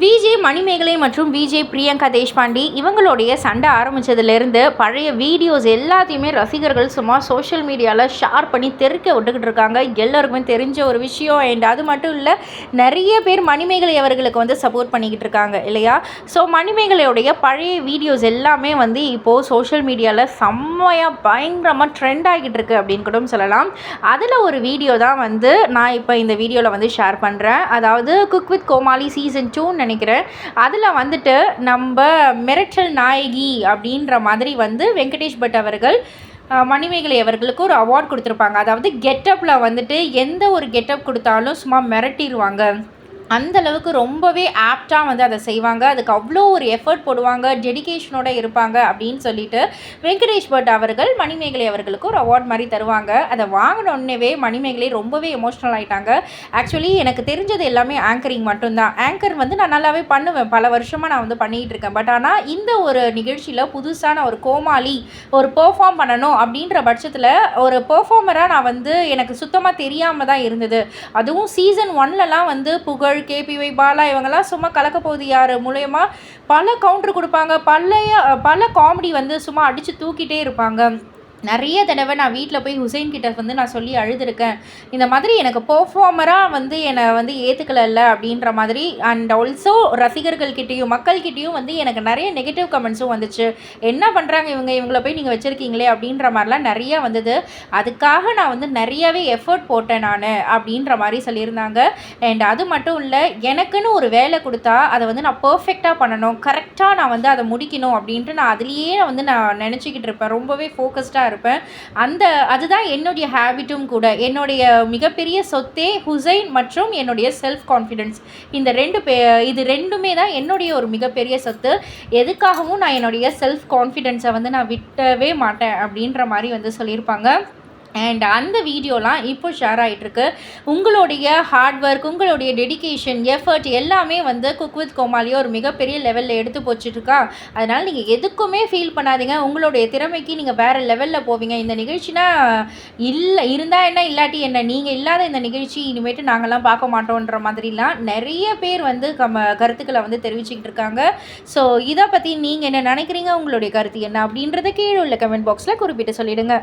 VJ Manimekalai மற்றும் VJ Priyanka Deshpande இவங்களுடைய சண்டை ஆரம்பித்ததுலேருந்து பழைய வீடியோஸ் எல்லாத்தையுமே ரசிகர்கள் சும்மா சோஷியல் மீடியாவில் ஷேர் பண்ணி தெருக்க விட்டுக்கிட்டு இருக்காங்க. எல்லாருக்குமே தெரிஞ்ச ஒரு விஷயம் அண்ட் அது மட்டும் இல்லை நிறைய பேர் மணிமேகலை அவர்களுக்கு வந்து சப்போர்ட் பண்ணிக்கிட்டு இருக்காங்க இல்லையா? ஸோ மணிமேகலையுடைய பழைய வீடியோஸ் எல்லாமே வந்து இப்போது சோஷியல் மீடியாவில் செம்மையாக பயங்கரமாக ட்ரெண்ட் ஆகிட்டு இருக்கு அப்படின்னு கூட சொல்லலாம். அதில் ஒரு வீடியோ தான் வந்து நான் இப்போ இந்த வீடியோவில் வந்து ஷேர் பண்ணுறேன் அதாவது cook with Komali season two நினைக்கிறேன். அதில் வந்துட்டு நம்ம மிரட்டல் நாயகி அப்படின்ற மாதிரி வந்து வெங்கடேஷ் பட் அவர்கள் மணிமேகலை அவர்களுக்கு ஒரு அவார்ட் கொடுத்துருப்பாங்க. அதாவது கெட்டப்பில் வந்துட்டு எந்த ஒரு கெட்டப் கொடுத்தாலும் சும்மா மிரட்டிடுவாங்க அந்த அளவுக்கு ரொம்பவே ஆப்டாக வந்து அதை செய்வாங்க. அதுக்கு அவ்வளோ ஒரு எஃபர்ட் போடுவாங்க. டெடிக்கேஷனோட இருப்பாங்க அப்படின்னு சொல்லிட்டு வெங்கடேஷ் பட் அவர்கள் மணிமேகலை அவர்களுக்கு ஒரு அவார்ட் மாதிரி தருவாங்க. அதை வாங்கினோடனேவே மணிமேகலை ரொம்பவே எமோஷ்னல் ஆகிட்டாங்க ஆக்சுவலி எனக்கு தெரிஞ்சது எல்லாமே ஆங்கரிங் மட்டும்தான். ஆங்கர் வந்து நான் நல்லாவே பண்ணுவேன். பல வருஷமாக நான் வந்து பண்ணிகிட்டு இருக்கேன். பட் ஆனால் இந்த ஒரு நிகழ்ச்சியில் புதுசான ஒரு கோமாளி ஒரு பெர்ஃபார்ம் பண்ணணும் அப்படின்ற பட்சத்தில் ஒரு பெர்ஃபார்மராக நான் வந்து எனக்கு சுத்தமாக தெரியாமல் தான் இருந்தது. அதுவும் சீசன் ஒன்லலாம் வந்து புகழ் கேபிஒய் பாலா இவங்கெல்லாம் சும்மா கலக்க போகுது யார்? மூலயமா பல கவுண்டர் கொடுப்பாங்க. பழைய பல காமெடி வந்து சும்மா அடித்து தூக்கிட்டே இருப்பாங்க. நிறைய தடவை நான் வீட்டில் போய் ஹுசைன் கிட்ட வந்து நான் சொல்லி அழுதுருக்கேன். இந்த மாதிரி எனக்கு பெர்ஃபார்மராக வந்து என்னை வந்து ஏற்றுக்கலல்ல அப்படின்ற மாதிரி அண்ட் ஆல்சோ ரசிகர்கள்கிட்டேயும் மக்கள்கிட்டேயும் வந்து எனக்கு நிறைய நெகட்டிவ் கமெண்ட்ஸும் வந்துச்சு. என்ன பண்ணுறாங்க இவங்க? இவங்கள போய் நீங்கள் வச்சுருக்கீங்களே அப்படின்ற மாதிரிலாம் நிறைய வந்தது. அதுக்காக நான் வந்து நிறையாவே எஃபர்ட் போட்டேன் நான் அப்படின்ற மாதிரி சொல்லியிருந்தாங்க. அண்ட் அது மட்டும் இல்லை எனக்குன்னு ஒரு வேலை கொடுத்தா அதை வந்து நான் பர்ஃபெக்டாக பண்ணணும். கரெக்டாக நான் வந்து அதை முடிக்கணும் அப்படின்ட்டு நான் அதுலேயே வந்து நான் நினச்சிக்கிட்டு இருப்பேன். ரொம்பவே ஃபோக்கஸ்டாக இருப்பேன். அந்த அதுதான் என்னுடைய ஹேபிட்டும் கூட. என்னுடைய மிகப்பெரிய சொத்தே ஹுசைன் மற்றும் என்னுடைய செல்ஃப் கான்ஃபிடென்ஸ் இந்த ரெண்டு பே இது ரெண்டுமே தான் என்னுடைய ஒரு மிகப்பெரிய சொத்து. எதுக்காகவும் நான் என்னுடைய செல்ஃப் கான்ஃபிடென்ஸை வந்து நான் விட்டவே மாட்டேன் அப்படின்ற மாதிரி வந்து சொல்லியிருப்பாங்க. அண்ட் அந்த வீடியோலாம் இப்போ ஷேர் ஆகிட்டுருக்கு உங்களுடைய ஹார்ட் ஒர்க் உங்களுடைய டெடிகேஷன் எஃபர்ட் எல்லாமே வந்து குக் வித் கோமாலியோ ஒரு மிகப்பெரிய லெவலில் எடுத்து போச்சுட்ருக்கா அதனால் நீங்கள் எதுக்குமே ஃபீல் பண்ணாதீங்க. உங்களுடைய திறமைக்கு நீங்கள் வேறு லெவலில் போவீங்க. இந்த நிகழ்ச்சினா இல்லை இருந்தால் என்ன இல்லாட்டி என்ன? நீங்கள் இல்லாத இந்த நிகழ்ச்சி இனிமேட்டு நாங்கள்லாம் பார்க்க மாட்டோன்ற மாதிரிலாம் நிறைய பேர் வந்து கம கருத்துக்களை வந்து தெரிவிச்சுக்கிட்டு இருக்காங்க. ஸோ இதை பற்றி நீங்கள் என்ன நினைக்கிறீங்க? உங்களுடைய கருத்து என்ன? அப்படின்றத கீழே உள்ள கமெண்ட் பாக்ஸில் குறிப்பிட்டு சொல்லிடுங்க.